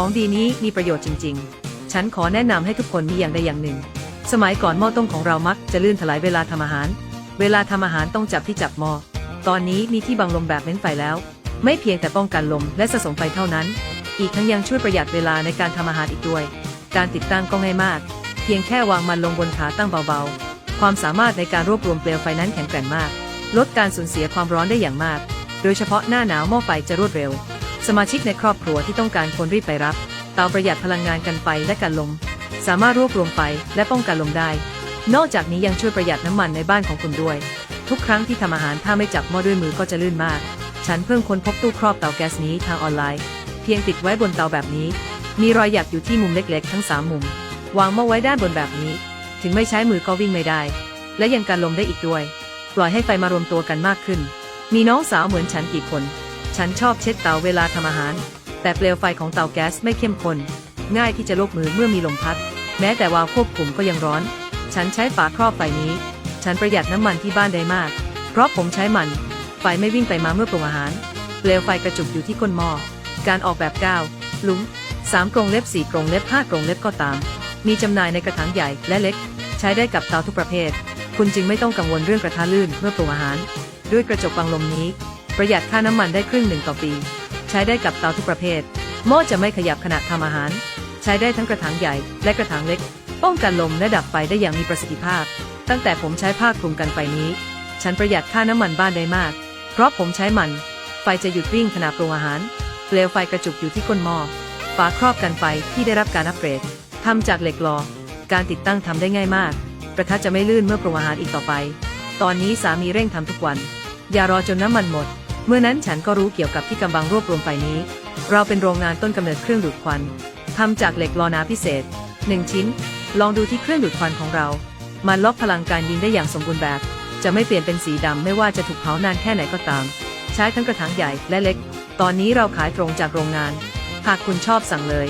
ของดีนี้มีประโยชน์จริง ๆ ฉันขอแนะนำให้ทุกคนมีอย่างใดอย่างหนึ่ง สมัยก่อนหม้อต้มของเรามักจะลื่นถลายเวลาทำอาหาร เวลาทำอาหารต้องจับที่จับหม้อ ตอนนี้มีที่บังลมแบบเน้นไฟแล้ว ไม่เพียงแต่ป้องกันลมและสะสมไฟเท่านั้น อีกทั้งยังช่วยประหยัดเวลาในการทำอาหารอีกด้วย การติดตั้งก็ง่ายมาก เพียงแค่วางมันลงบนขาตั้งเบาๆ ความสามารถในการรวบรวมเปลวไฟนั้นแข็งแกร่งมาก ลดการสูญเสียความร้อนได้อย่างมาก โดยเฉพาะหน้าหนาวหม้อไฟจะรวดเร็ว สมาชิกในครอบครัวที่ต้องการคนรีบไปรับ เตาประหยัดพลังงานกันไฟและกันลม สามารถรวบรวมไฟและป้องกันลมได้ นอกจากนี้ยังช่วยประหยัดน้ำมันในบ้านของคุณด้วย ทุกครั้งที่ทำอาหารถ้าไม่จับหม้อด้วยมือก็จะลื่นมาก ฉันเพิ่งค้นพบตู้ครอบเตาแก๊สนี้ทางออนไลน์ เพียงติดไว้บนเตาแบบนี้ มีรอยหยักอยู่ที่มุมเล็กๆ ทั้งสามมุม วางหม้อไว้ด้านบนแบบนี้ ถึงไม่ใช้มือก็วิ่งไม่ได้ และยังกันลมได้อีกด้วย ปล่อยให้ไฟมารวมตัวกันมากขึ้น มีน้องสาวเหมือนฉันกี่คน ฉันชอบเช็ดเตาเวลาทำอาหาร แต่เปลวไฟของเตาแก๊สไม่เข้มข้นง่ายที่จะลวกมือเมื่อมีลมพัด แม้แต่วาล์วควบคุมก็ยังร้อน ฉันใช้ฝาครอบไฟนี้ ฉันประหยัดน้ำมันที่บ้านได้มาก เพราะผมใช้มัน ไฟไม่วิ่งไปมาเมื่อปรุงอาหาร เปลวไฟกระจุกอยู่ที่ก้นหม้อ การออกแบบก้าวหลุมสามกรงเล็บสี่กรงเล็บห้ากรงเล็บก็ตาม มีจำหน่ายในกระถางใหญ่และเล็ก ใช้ได้กับเตาทุกประเภท คุณจึงไม่ต้องกังวลเรื่องกระทะลื่นเมื่อปรุงอาหาร ด้วยกระจกบังลมนี้ ประหยัดค่าน้ำมันได้ครึ่งหนึ่งต่อปี ใช้ได้กับเตาทุกประเภท หม้อจะไม่ขยับขณะทำอาหาร ใช้ได้ทั้งกระถางใหญ่และกระถางเล็ก ป้องกันลมและดับไฟได้อย่างมีประสิทธิภาพ ตั้งแต่ผมใช้ผ้าคลุมกันไฟนี้ ฉันประหยัดค่าน้ำมันบ้านได้มาก เพราะผมใช้มัน ไฟจะหยุดวิ่งขณะปรุงอาหาร เปลวไฟกระจุกอยู่ที่ก้นหม้อ ฝาครอบกันไฟที่ได้รับการอัปเกรดทำจากเหล็กหลอการติดตั้งทำได้ง่ายมาก กระทะจะไม่ลื่นเมื่อปรุงอาหารอีกต่อไป ตอนนี้สามีเร่งทำทุกวัน อย่ารอจนน้ำมันหมด เมื่อนั้นฉันก็รู้เกี่ยวกับที่กำบังรวบรวมไปนี้ เราเป็นโรงงานต้นกำเนิดเครื่องดูดควันทำจากเหล็กลอนาพิเศษ 1 ชิ้น ลองดูที่เครื่องดูดควันของเรา มันล็อกพลังการยิงได้อย่างสมบูรณ์แบบ จะไม่เปลี่ยนเป็นสีดำไม่ว่าจะถูกเผานานแค่ไหนก็ตาม ใช้ทั้งกระถางใหญ่และเล็ก ตอนนี้เราขายตรงจากโรงงาน หากคุณชอบสั่งเลย